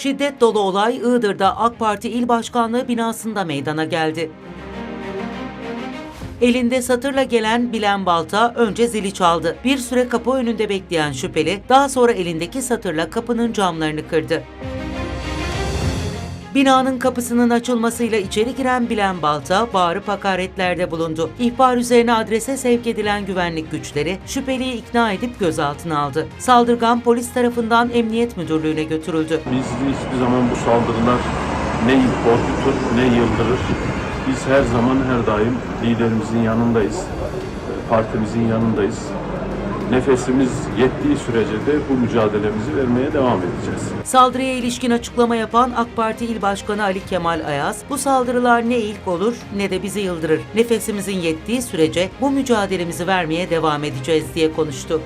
Şiddet dolu olay Iğdır'da AK Parti İl Başkanlığı binasında meydana geldi. Elinde satırla gelen Bilen Balta önce zili çaldı. Bir süre kapı önünde bekleyen şüpheli daha sonra elindeki satırla kapının camlarını kırdı. Binanın kapısının açılmasıyla içeri giren Bilen Balta bağırıp hakaretlerde bulundu. İhbar üzerine adrese sevk edilen güvenlik güçleri şüpheliyi ikna edip gözaltına aldı. Saldırgan polis tarafından emniyet müdürlüğüne götürüldü. Biz hiçbir zaman bu saldırılar ne korkutur ne yıldırır. Biz her zaman her daim liderimizin yanındayız. Partimizin yanındayız. Nefesimiz yettiği sürece de bu mücadelemizi vermeye devam edeceğiz. Saldırıya ilişkin açıklama yapan AK Parti İl Başkanı Ali Kemal Ayaz, bu saldırılar ne ilk olur ne de bizi yıldırır. Nefesimizin yettiği sürece bu mücadelemizi vermeye devam edeceğiz diye konuştu.